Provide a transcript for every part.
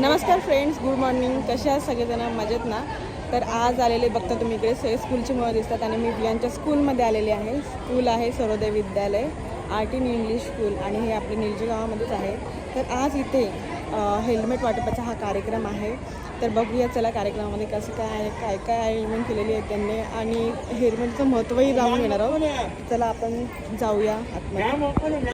नमस्कार friends good morning. कशा आहात सगळेजण? मजेत ना? तर आज आलेले बघता तुम्ही इकडे से स्कूलची मुलं दिसतात आणि मी यांच्या स्कूलमध्ये आलेली आहे. स्कूल आहे Sarvodaya Vidyalaya art in English school आणि हे आपले निलजी गावामध्येच आहे. तर आज इथे हेल्मेट वाटपाचा हा कार्यक्रम आहे. तर बघूया चला कार्यक्रमामध्ये कसं काय आहे काय काय आयोजन केलेली आहे त्यांनी आणि हेल्मेटचं महत्त्वही जाणून घेणार आहोत. चला आपण जाऊया आतमध्ये.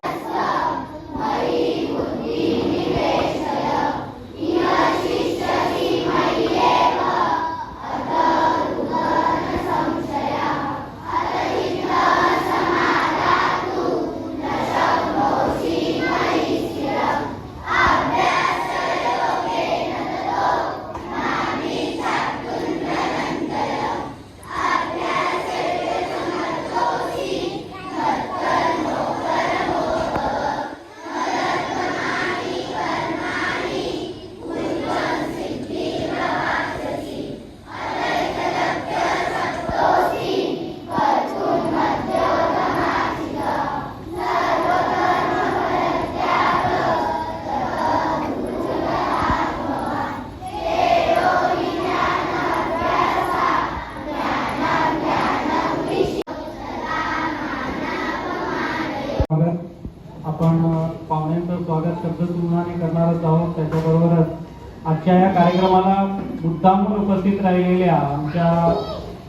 मुद्दामून उपस्थित राहिलेल्या आमच्या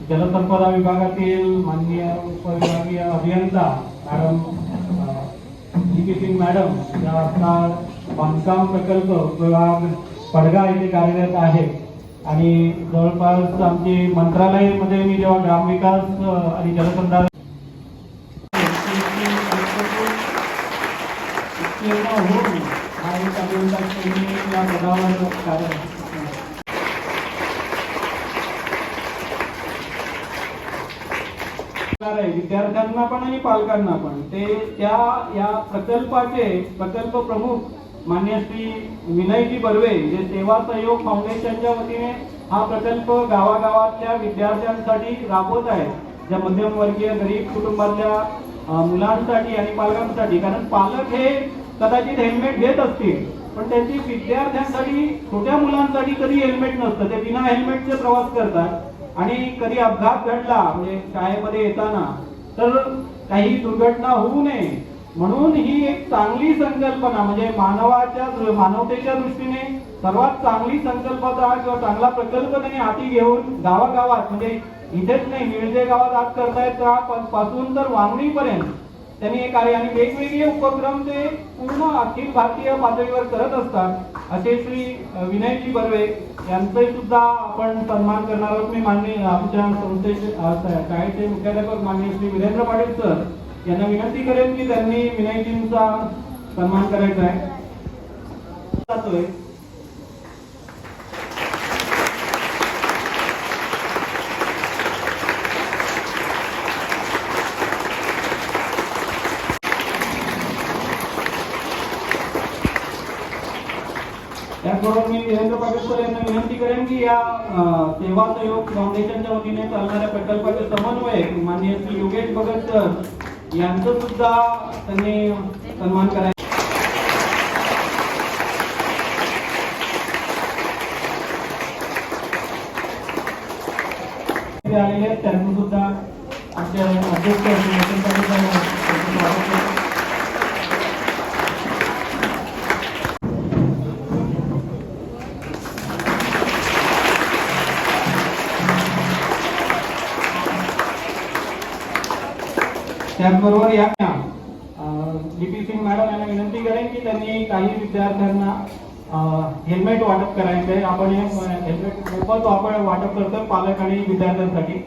जलसंपदा विभागातील माननीय उपविभागीय अभियंता मॅडम सिंग मॅडम या आता बांधकाम प्रकल्प विभाग पडगा येथे कार्यरत आहे. आणि जवळपास आमची मंत्रालयामध्ये मी जेव्हा ग्रामविकास आणि जलसंधारण उत्तीर्ण होऊन हा एक अभियंता या पदावर कार्य आहे विद्यार्थ्यांना पण आणि पालकांना पण. ते त्या या प्रकल्पाचे प्रकल्प प्रमुख मान्य श्री विनयजी बर्वे जे सेवा सहयोग फाउंडेशनच्या वतीने हा प्रकल्प गावागावातल्या विद्यार्थ्यांसाठी राबवत आहे ज्या मध्यमवर्गीय गरीब कुटुंबातल्या मुलांसाठी आणि पालकांसाठी. कारण पालक हे कदाचित हेल्मेट घेत असतील पण त्यांची विद्यार्थ्यांसाठी छोट्या मुलांसाठी कधी हेल्मेट नसतं. ते बिना हेल्मेटचे प्रवास करतात आणि कधी अपघात घडला म्हणजे शाळेमध्ये येताना तर काही दुर्घटना होऊ नये. म्हणून ही एक चांगली संकल्पना म्हणजे मानवाच्या मानवतेच्या दृष्टीने सर्वात चांगली संकल्पना किंवा चांगला प्रकल्प त्यांनी हाती घेऊन गावागावात म्हणजे इथेच नाही निळजे गावात आज करतायत का? पासून तर वांगणीपर्यंत. त्यांनी हे कार्य आणि वेगवेगळे उपक्रम ते पूर्ण अखिल भारतीय पातळीवर करत असतात. असे श्री विनयजी बर्वे यांचे सुद्धा आपण सन्मान करणार आहोत. मी मान्य आमच्या संस्थेचे शाळेचे मुख्याध्यापक मान्य श्री वीरेंद्र पाटील सर यांना विनंती करेन की त्यांनी विनयजींचा सन्मान करायचा आहे. त्याचबरोबर मी वीरेंद्र पाटेकर यांना विनंती करेन की या सेवा सहयोग फाउंडेशनच्या वतीने चालणाऱ्या प्रकल्पाचे समन्वयक माननीय श्री योगेश भगत सर यांचं सुद्धा त्यांनी सन्मान करायचा त्याचबरोबर या लिपी सिंग मॅडम यांना विनंती करेन की त्यांनी काही विद्यार्थ्यांना हेल्मेट वाटप करायचं आहे. आपण हे हेल्मेट मोफत आपण वाटप करतो पालक आणि विद्यार्थ्यांसाठी.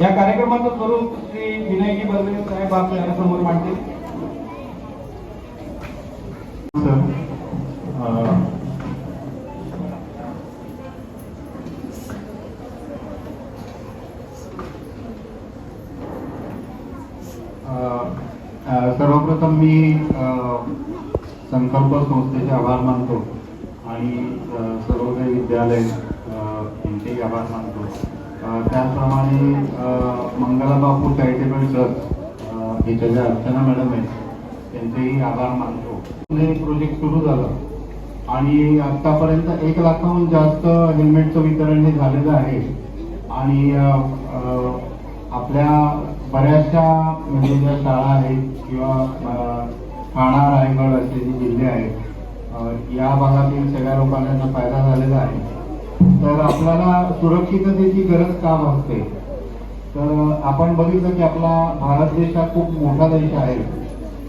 या कार्यक्रमाचं स्वरूप श्री विनयजी बर्वे साहेब आपल्यासमोर मांडतील. सर्वप्रथम मी संकल्प संस्थेचे आभार मानतो आणि अ, सर्वोदय विद्यालय यांचेही आभार मानतो. त्याचप्रमाणे अ, चॅरिटेबल ट्रस्ट हे ज्या अर्चना मॅडम आहेत त्यांचेही आभार मानतो. हे प्रोजेक्ट सुरू झालं. आणि आतापर्यंत एक लाखाहून जास्त हेल्मेटचं वितरण हे झालेलं आहे. आणि आपल्या बऱ्याचशा म्हणजे ज्या शाळा आहेत किंवा ठाणा रायगड असे जे जिल्हे आहेत या भागातील सगळ्या लोकांना फायदा झालेला आहे. तर आपल्याला सुरक्षिततेची गरज का भासते? तर आपण बघितलं की आपला भारत देश हा खूप मोठा देश आहे.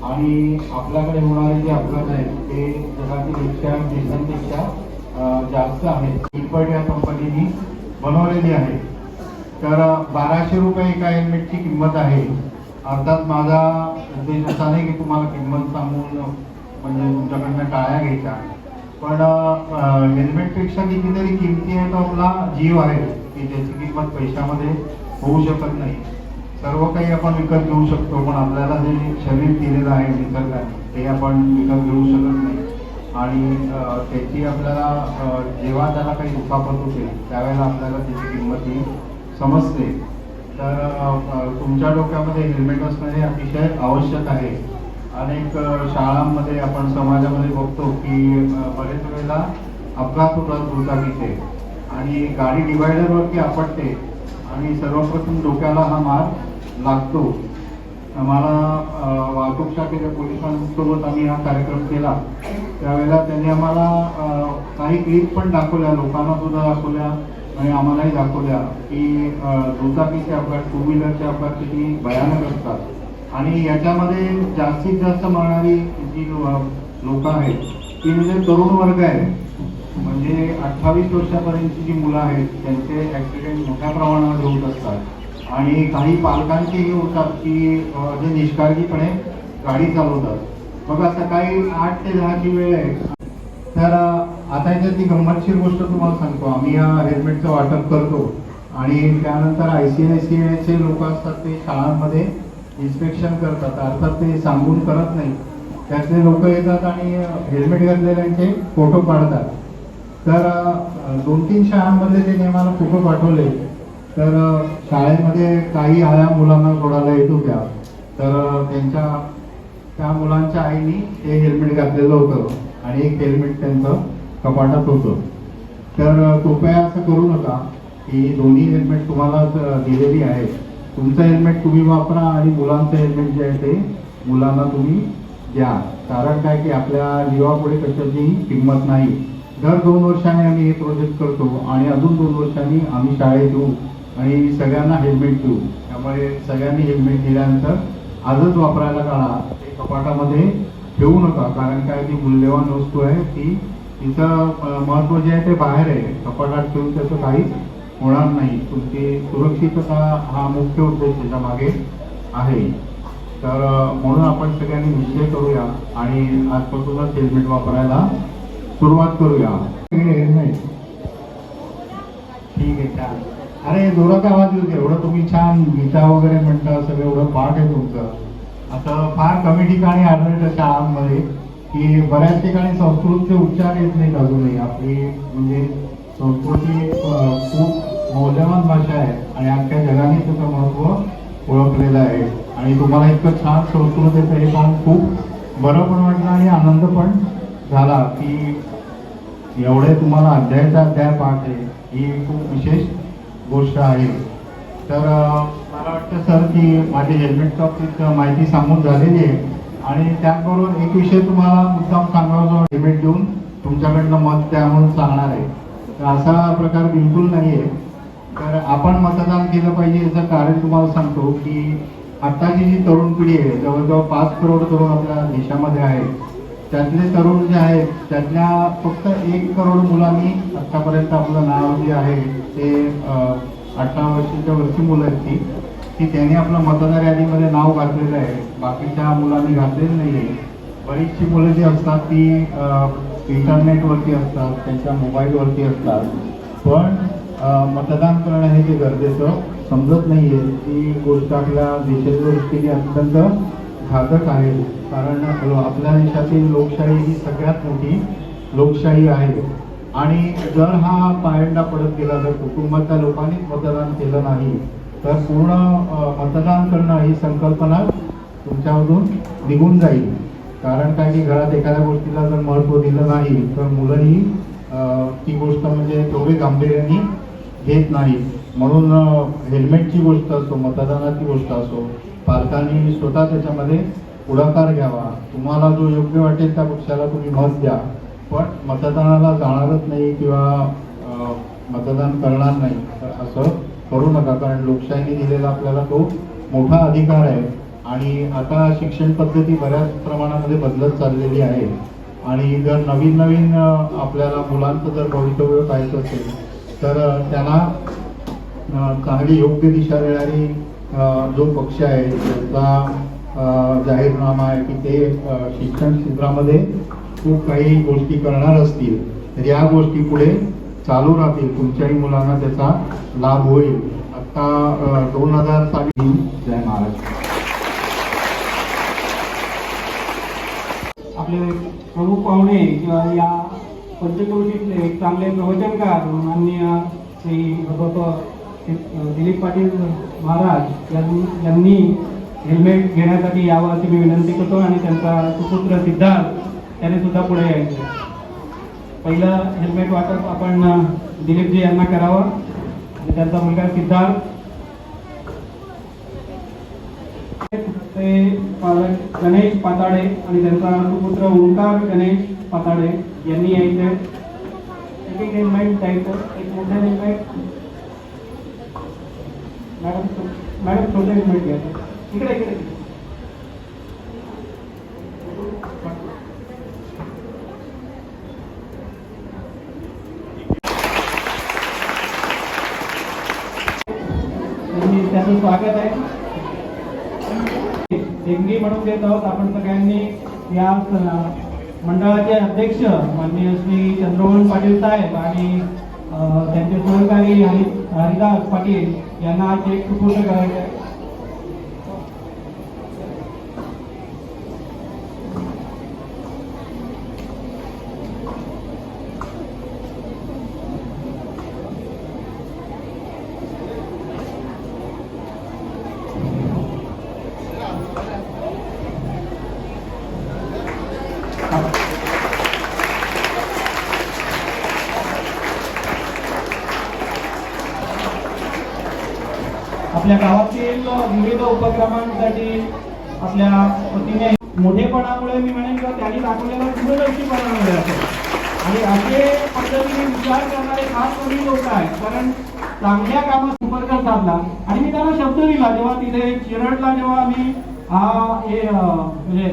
आणि आपल्याकडे होणारे जे अपघात आहेत ते जगातील एकशे देशांपेक्षा जास्त आहेत. इल्पट या कंपनीनी बनवलेली आहे. तर बाराशे रुपये एका हेल्मेटची किंमत आहे. अर्थात माझा उद्देश असा नाही की तुम्हाला किंमत सांगून म्हणजे तुमच्याकडनं टाळ्या घ्यायच्या. पण हेल्मेटपेक्षा कितीतरी किमती आहे तो आपला जीव आहे की ज्याची किंमत पैशामध्ये होऊ शकत नाही. सर्व काही आपण विकत घेऊ शकतो पण आपल्याला जे शरीर दिलेलं आहे निसर्गाने ते आपण विकत घेऊ शकत नाही. आणि त्याची आपल्याला जेव्हा त्याला काही दुखापत होते त्यावेळेला आपल्याला त्याची किंमत ही समजते. तर तुमच्या डोक्यामध्ये हेल्मेट असणं हे अतिशय आवश्यक आहे. अनेक शाळांमध्ये आपण समाजामध्ये बघतो की बरेच वेळेला अपघात होतात दुचाकीचे. आणि गाडी डिवायडरवरती आपटते आणि सर्वप्रथम डोक्याला हा मार लागतो. आम्हाला वाहतूक शाखेच्या पोलिसांसोबत आम्ही हा कार्यक्रम केला. त्यावेळेला त्यांनी आम्हाला काही क्लिप पण दाखवल्या लोकांना सुद्धा दाखवल्या आणि आम्हालाही दाखवल्या की दुचाकीचे अपघात टू व्हीलरचे अपघात किती भयानक असतात. आणि याच्यामध्ये जास्तीत जास्त मरणारी जी लोक आहेत ती म्हणजे तरुण वर्ग आहे. म्हणजे अठ्ठावीस वर्षापर्यंतची जी मुलं आहेत त्यांचे ॲक्सिडेंट मोठ्या प्रमाणावर होत असतात. आणि काही पालकांचेही होतात की जे निष्काळजीपणे गाडी चालवतात. बघा सकाळी आठ ते दहाची वेळ आहे. तर आता याच्यात ती गंमतशीर गोष्ट तुम्हाला सांगतो. आम्ही या हेल्मेटचं वाटप करतो. आणि त्यानंतर आय सी आय सी आयचे लोक असतात ते शाळांमध्ये इन्स्पेक्शन करतात. अर्थात ते सांगून करत नाही. त्यातले लोक येतात आणि हेल्मेट घातलेल्यांचे फोटो काढतात तर दोन तीन शाळांमध्ये त्यांनी आम्हाला फोटो पाठवले तर शाळेमध्ये काही आया मुलांना सोडायला येत होत्या तर त्यांच्या त्या मुलांच्या आईनी ते हेल्मेट घातलेलं होतं आणि एक हेल्मेट त्यांचं कपाटात होतं. तर कृपया असं करू नका की दोन्ही हेल्मेट तुम्हाला दिलेली आहेत. तुमचं हेल्मेट तुम्ही वापरा आणि मुलांचं हेल्मेट जे आहे ते मुलांना तुम्ही द्या. कारण काय की आपल्या जीवापुढे कशाची किंमत नाही. दर दोन वर्षांनी आम्ही हे प्रोजेक्ट करतो आणि अजून दोन वर्षांनी आम्ही शाळेत येऊ आणि सगळ्यांना हेल्मेट देऊ. त्यामुळे सगळ्यांनी हेल्मेट दिल्यानंतर आजच वापरायला काढा. ते कपाटामध्ये ठेवू नका. कारण काय ती मूल्यवान वस्तू आहे. ती तिचं महत्त्व जे आहे ते बाहेर आहे. कपाटात ठेवून त्याचं काहीच होणार नाही. तुमची सुरक्षितता हा मुख्य उद्देश त्याच्यामागे आहे. तर म्हणून आपण सगळ्यांनी निश्चय करूया आणि आजपासूनच हेल्मेट वापरायला सुरुवात करूया. ठीक आहे छान अरे जोरात आवाज येऊ एवढं तुम्ही छान गीता वगैरे म्हणता सगळं एवढं पाठ आहे तुमचं. असं फार कमी ठिकाणी आढळतं शाळांमध्ये की बऱ्याच ठिकाणी संस्कृतचे उच्चार येत नाहीत अजूनही. आपली म्हणजे संस्कृती खूप मौल्यवान भाषा आहे आणि अख्ख्या जगाने तुझं महत्त्व ओळखलेलं आहे. आणि तुम्हाला इतकं छान संस्कृत येतं हे पाहून खूप बरं पण वाटलं आणि आनंद पण झाला की एवढे तुम्हाला अध्यायाचा अध्याय पाठ आहे ही खूप विशेष गोष्ट आहे. तर मला वाटतं सर की माझी हेल्मेट बाबतीत माहिती सांगून झालेली आहे. आणि त्याचबरोबर एक विषय तुम्हाला मुद्दाम सांगावा हेल्मेट देऊन तुमच्याकडनं मत त्या म्हणून सांगणार आहे. तर असा प्रकार बिलकुल नाही आहे तर आपण मतदान केलं पाहिजे याचं कारण तुम्हाला सांगतो की आत्ताची जी तरुण पिढी आहे जवळजवळ पाच करोड तरुण आपल्या देशामध्ये आहेत. त्यातले तरुण जे आहेत त्यातल्या फक्त एक करोड मुलांनी आतापर्यंत आपलं नाव जे आहे ते अठरा वर्षाच्या वरची मुलं आहेत ती की त्यांनी आपलं मतदार यादीमध्ये नाव घातलेलं आहे. बाकीच्या मुलांनी घातलेलं नाही आहे बरीचशी मुलं जी असतात ती इंटरनेटवरती असतात त्यांच्या मोबाईलवरती असतात. पण मतदान करणं हे जे गरजेचं समजत नाही आहे ती गोष्ट आपल्या देशाच्या दृष्टीने अत्यंत घातक आहे. कारण आपल्या देशातील लोकशाही ही सगळ्यात मोठी लोकशाही आहे. आणि जर हा पायंडा पडत गेला जर कुटुंबाच्या लोकांनीच मतदान केलं नाही तर पूर्ण मतदान करणं ही संकल्पना तुमच्यामधून निघून जाईल. कारण काय की घरात एखाद्या गोष्टीला जर महत्त्व दिलं नाही तर मुलंही ती गोष्ट म्हणजे तेवढी गांभीर्याने घेत नाही. म्हणून हेल्मेटची गोष्ट असो मतदानाची गोष्ट असो पालकांनी स्वतः त्याच्यामध्ये पुढाकार घ्यावा. तुम्हाला जो योग्य वाटेल त्या पक्षाला तुम्ही मत द्या. पण मतदानाला जाणारच नाही किंवा मतदान करणार नाही. तर असं करू नका. कारण लोकशाहीने दिलेला आपल्याला तो मोठा अधिकार आहे. आणि आता शिक्षण पद्धती बऱ्याच प्रमाणामध्ये बदलत चाललेली आहे. आणि जर नवीन नवीन आपल्याला मुलांचं जर भवितव्य पाहायचं असेल तर त्यांना चांगली योग्य दिशा देणारी जो पक्ष आहे त्याचा जाहीरनामा आहे की ते शिक्षण क्षेत्रामध्ये खूप काही गोष्टी करणार असतील तर या गोष्टी पुढे चालू राहतील. तुमच्याही मुलांना त्याचा लाभ होईल. आता दोन हजार साली जय महाराष्ट्र आपले प्रमुख पाहुणे किंवा या पंचक्रोशीतले एक चांगले प्रवचनकार माननीय श्री भगवत दिलीप पाटील महाराज यांनी हेल्मेट घेण्यासाठी यावं अशी मी विनंती करतो आणि त्यांचा सुपुत्र सिद्धार्थ त्याने सुद्धा पुढे यायचं पहिलं हेल्मेट वाटप आपण दिलीपजी यांना करावं आणि त्यांचा मुलगा सिद्धार्थ. ते पालक गणेश पाताडे आणि त्यांचा सुपुत्र ओंकार गणेश पाताडे यांनी यायचे. एक एक इन्व्हाइट जायचं. एक मोठं इन्व्हाइट मॅडम मॅडम छोटे इन्व्हाइट घ्यायचं इकडे इकडे. त्यांनी- स्वागत आहे. देणगी म्हणून देत आहोत आपण सगळ्यांनी. या मंडळाचे अध्यक्ष माननीय श्री चंद्रमोहन पाटील साहेब आणि त्यांचे सहकारी हरि हरिदास पाटील यांना चेक सुपूर्द करायचे आहे. आपल्या गावातील विविध उपक्रमांसाठी आपल्या पतीने मोठेपणामुळे मी म्हणेन का त्यांनी दाखवलेला दूरदर्शीपणामुळे असेल आणि असे पद्धतीने विचार करणारे खास कमी लोक आहेत कारण चांगल्या कामात संपर्क साधला. आणि मी त्यांना शब्द दिला जेव्हा तिथे चिरडला जेव्हा आम्ही हा हे म्हणजे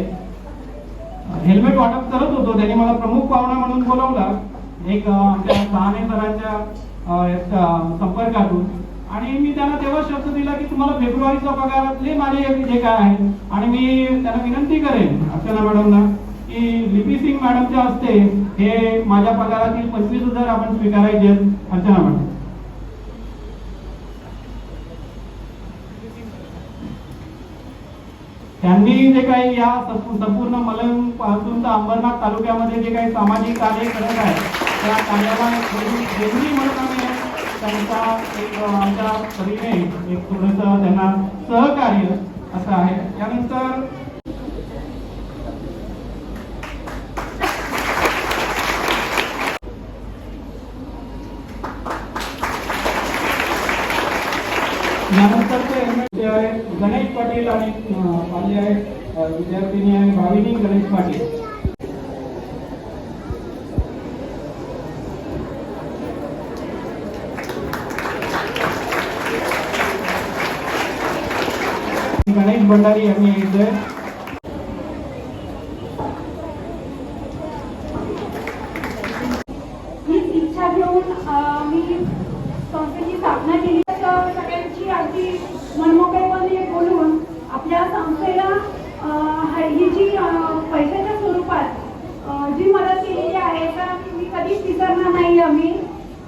हेल्मेट वाटप करत होतो त्यांनी मला प्रमुख पाहुणा म्हणून बोलवलं. एक आमच्या सहाने सरांच्या संपर्कातून. आणि मी त्यांना तेव्हा शब्द दिला की तुम्हाला फेब्रुवारीचा पगारातले माझे जे काय आहे. आणि मी त्यांना विनंती करेन अर्चना मॅडमना की लिपी सिंग मॅडमच्या हस्ते हे माझ्या पगारातील पंचवीस हजार आपण स्वीकारायचे अर्चना मॅडम. त्यांनी जे काही या संपूर्ण मलंगपासून तर अंबरनाथ तालुक्यामध्ये जे काही सामाजिक कार्य करत आहे त्या कार्याला देणगी- देणगी म्हणत आम्ही त्यांचा एक आमच्या परीने एक थोडंसं त्यांना सहकार्य असं आहे. त्यानंतर यानंतर ते helmet गणेश पाटील आणि अ, आहेत विद्यार्थिनी आणि भाविनी गणेश पाटील. भंडारी यांनी यायचंय इच्छा घेऊन मी संस्थेची स्थापना केली. तर सगळ्यांची अगदी मनमोकळेपणे बोलून आपल्या संस्थेला ही जी पैशाच्या स्वरूपात जी मदत केलेली आहे तर मी कधीच विसरणार नाही आम्ही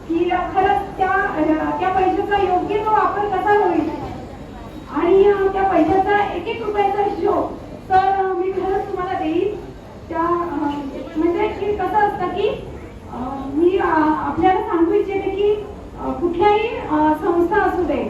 की खरंच त्या अं, त्या पैशाचा योग्य तो वापर कसा होईल आणि अं, त्या पैशाचा एक एक रुपयाचा हिशोब. तर मी खरंच तुम्हाला देईन. त्या म्हणजे की कसं असतं की मी आपल्याला सांगू इच्छिते की कुठल्याही संस्था असू दे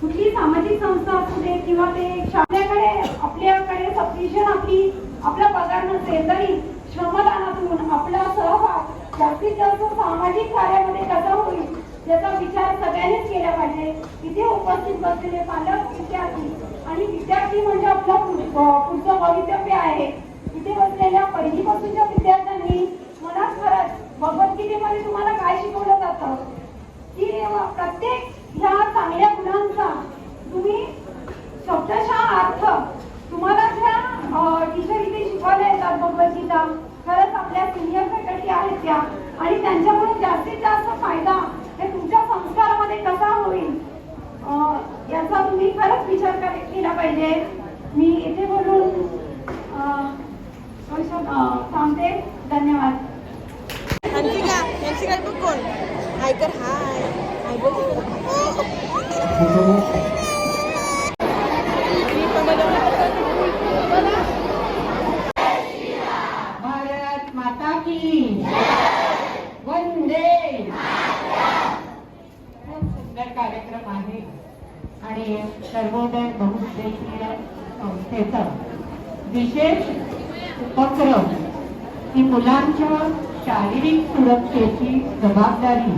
कुठली सामाजिक संस्था असू दे किंवा ते आपल्याकडे आपल्याकडे सफिशियंट आपली आपला पगार नसेल तरी श्रमदानातून आपला सहभाग जास्तीत जास्त सामाजिक कार्यामध्ये कसा होईल याचा विचार सगळ्यांनीच केला पाहिजे. इथे उपस्थित बसलेले पालक विद्यार्थी आणि विद्यार्थी म्हणजे आपलं पुढचं भवितव्य आहे. इथे बसलेल्या पहिलीपासूनच्या विद्यार्थ्यांनी मला खरंच भगवद्गीतेमध्ये तुम्हाला काय शिकवलं जातं? की प्रत्येक ह्या चांगल्या गुणांचा तुम्ही शब्दशः अर्थ तुम्हाला ज्या टीचर इथे शिकवायला येतात भगवद्गीता खरंच आपल्या सिनियर फॅकल्टी आहेत त्या. आणि त्यांच्याकडून जास्तीत जास्त फायदा हे तुमच्या संस्कारामध्ये कसा होईल अं, तुम्ही खरंच विचार कर- केला पाहिजे? मी इथे बोलून थांबते. धन्यवाद. कोण? ऐकर हाय. हाय बोल भारत माता की। वंदे। खूप सुंदर कार्यक्रम आहे. आणि सर्वोदय बहुउद्देशीय संस्थेचा विशेष उपक्रम ही मुलांच्या शारीरिक सुरक्षेची जबाबदारी.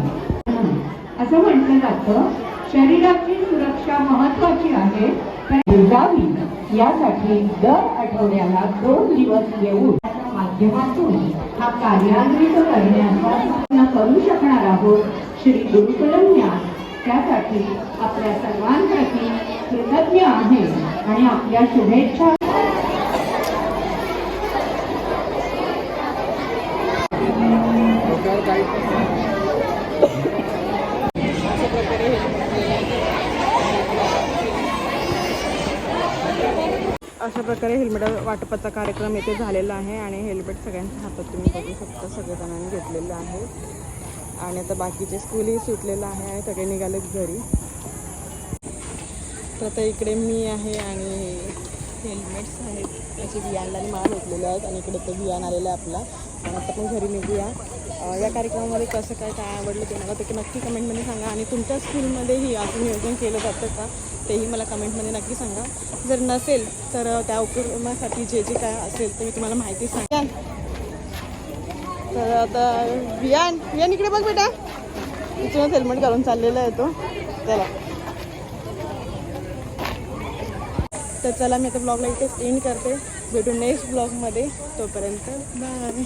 असं म्हटलं जातं शरीराची सुरक्षा महत्वाची आहे. जावी यासाठी दर आठवड्याला दोन दिवस येऊन माध्यमातून हा कार्यान्वित करण्याचा करू शकणार आहोत श्री गुरुकुलम त्यासाठी आपल्या सर्वांसाठी कृतज्ञ आहे आणि आपल्या शुभेच्छा. अशा प्रकारे हेल्मेट वाटपाचा कार्यक्रम येथे झालेला आहे आणि हेल्मेट सगळ्यांच्या हातात तुम्ही बघू शकता सगळेजणांनी घेतलेलं आहे. आणि आता बाकीचे स्कूलही सुटलेलं आहे आणि सगळे निघालेत घरी. तर आता इकडे मी आहे आणि हेल्मेट्स आहेत. असे बियाणला आणि मला भेटलेले आहेत आणि इकडे तर बियाण आलेलं आहे आपला. आणि आता पण घरी निघूया. या कार्यक्रमामध्ये कसं काय काय आवडलं ते मला ते नक्की कमेंटमध्ये सांगा. आणि तुमच्या स्कूलमध्येही असं नियोजन केलं जातं का तेही मला कमेंटमध्ये नक्की सांगा. जर नसेल तर त्या उपक्रमासाठी जे जे काय असेल ते मी तुम्हाला माहिती सांगा तर आता वियान वियान इकडे बघ बेटा. इथूनच हेल्मेट घालून चाललेला आहे तो. चला. तर चला मी आता ब्लॉगला इथेच एंड करते. भेटू नेक्स्ट ब्लॉगमध्ये तोपर्यंत बाय